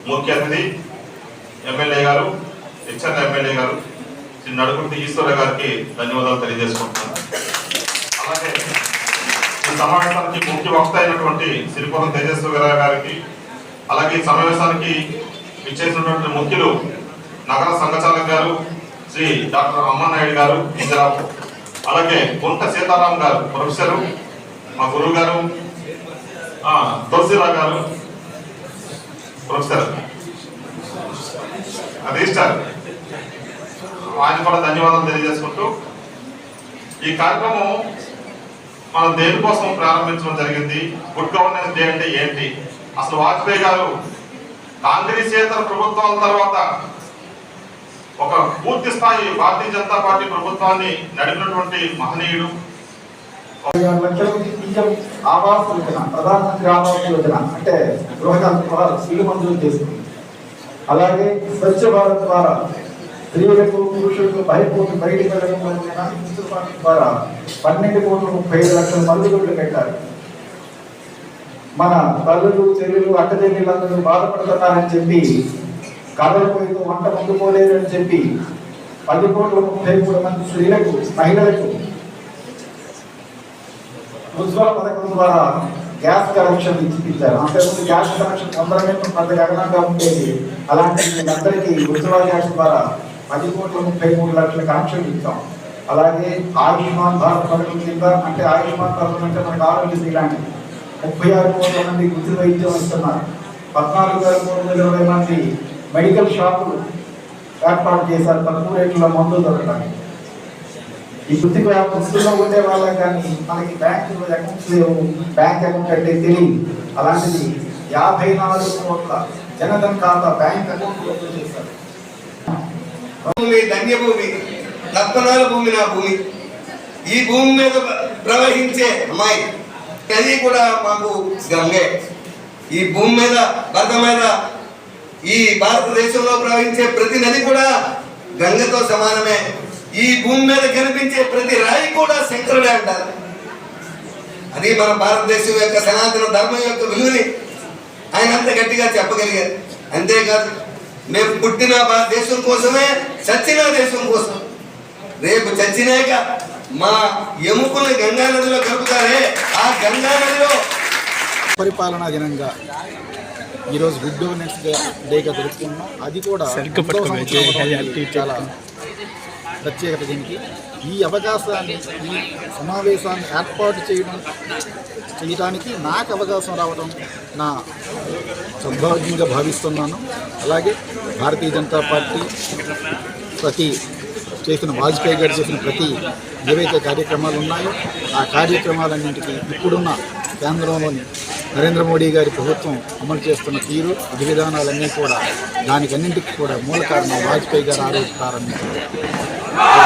ముఖ్య అతిథి ఎమ్మెల్యే గారు హెచ్ఎన్ ఎమ్మెల్యే గారు శ్రీ నడుకుంటి ఈశ్వర గారికి ధన్యవాదాలు తెలియజేసుకుంటున్నాను. అలాగే ఈ సమావేశానికి ముఖ్య వక్త అయినటువంటి సిరిపురం తేజస్వర గారికి అలాగే ఈ సమావేశానికి ఇచ్చేసినటువంటి ముఖ్యులు నగర సంఘచాలక్ గారు శ్రీ డాక్టర్ అమ్మానాయుడు గారు ఇందిరాపు అలాగే గుంట సీతారాం గారు ప్రొఫెసరు మా గురువు గారు ఆ, తులసిరావు గారు ప్రొఫెసర్ రిజిస్టర్ ఆయన కూడా ధన్యవాదాలు తెలియజేసుకుంటూ ఈ కార్యక్రమం మనం దేనికోసం ప్రారంభించడం జరిగింది. గుడ్ గవర్నెన్స్ డే అంటే ఏంటి? అసలు వాజ్పేయి గారు కాంగ్రెసేతర ప్రభుత్వాల తర్వాత ఒక పూర్తి స్థాయి భారతీయ జనతా పార్టీ ప్రభుత్వాన్ని నడిపినటువంటి మహనీయుడు ఆరు లక్షలకు పీఎం యోజన ప్రధానమంత్రి ఆవాస్ యోజన అంటే గృహ ఇల్లు మంజూరు చేస్తుంది అలాగే స్వచ్ఛ భారత్ ద్వారా స్త్రీలకు పురుషులకు బయటకు బయటికి వెళ్ళకుండా ద్వారా పన్నెండు కోట్ల ముప్పై ఐదు లక్షల మరుగుదొడ్లు పెట్టారు మన తల్లులు చెల్లెలు అక్క బాధపడుతున్నారని చెప్పి కథల పోయితో వంట ముందుకోలేరని చెప్పి పది కోట్ల ముప్పై మూడు మంది స్త్రీలకు మహిళలకు ఉజ్వల పథకం ద్వారా గ్యాస్ కనెక్షన్ ఇచ్చిపించారు అంతకుముందు గ్యాస్ కనెక్షన్ పొందడమే పెద్ద గగనంగా ఉండేది. అలాంటి అందరికీ ఉజ్వల గ్యాస్ ద్వారా పది కోట్ల ముప్పై మూడు లక్షల కనెక్షన్ ఇచ్చాం. అలాగే ఆయుష్మాన్ భారత్ పథకం కింద అంటే ఆయుష్మాన్ పథకం అంటే మనకు ఆరోగ్యశ్రీ ఇలాంటిది ముప్పై ఆరు కోట్ల మంది ఉచిత వైద్యం ఇస్తున్నారు. పద్నాలుగు వేల మూడు వందల ఇరవై మంది మెడికల్ షాపులు ఏర్పాటు చేశారు. తక్కువ రేట్ల మందులు దొరకడానికి. ఈ వృత్తి పుస్తకంలో ఉండే వాళ్ళకి కానీ మనకి బ్యాంక్ అకౌంట్స్ లేవు బ్యాంక్ అకౌంట్ అంటే తెలియదు. అలాంటిది యాభై నాలుగు కోట్ల జనధన్ ఖాతా బ్యాంక్ అకౌంట్ ఓపెన్ చేశారు. భూమి ధన్యభూమి రత్నాల భూమి నా భూమి. ఈ భూమి మీద ప్రవహించే అమ్మాయి అది కూడా మాకు గంగే ఈ భూమి మీద భర్త మీద ఈ భారతదేశంలో ప్రవహించే ప్రతి నది కూడా గంగతో సమానమే. ఈ భూమి మీద కనిపించే ప్రతి రాయి కూడా శంకరుడే అంటారు. అది మన భారతదేశం యొక్క సనాతన ధర్మం యొక్క విలువని ఆయన అంత గట్టిగా చెప్పగలిగారు. అంతేకాదు మేము పుట్టిన దేశం కోసమే చచ్చిన దేశం కోసం. రేపు చచ్చినాక మా ఎముకలు గంగా నదిలో కలుపుతారే ఆ గంగా నదిలో. పరిపాలనా దినంగా ఈరోజు గుడ్ గవర్నెన్స్ డేగా జరుపుకున్నాం అది కూడా చాలా ప్రత్యేకత దీనికి. ఈ అవకాశాన్ని ఈ సమావేశాన్ని ఏర్పాటు చేయడం చేయడానికి నాకు అవకాశం రావడం నా సౌభాగ్యంగా భావిస్తున్నాను. అలాగే భారతీయ జనతా పార్టీ ప్రతి చేసిన వాజ్పేయి గారు చేసిన ప్రతి ఏవైతే కార్యక్రమాలు ఉన్నాయో ఆ కార్యక్రమాలన్నింటికీ ఇప్పుడున్న కేంద్రంలోని నరేంద్ర మోడీ గారి ప్రభుత్వం అమలు చేస్తున్న తీరు విధి విధానాలన్నీ కూడా దానికన్నింటికి కూడా మూల కారణం వాజ్పేయి గారు ఆరోగ్య ప్రారంభించారు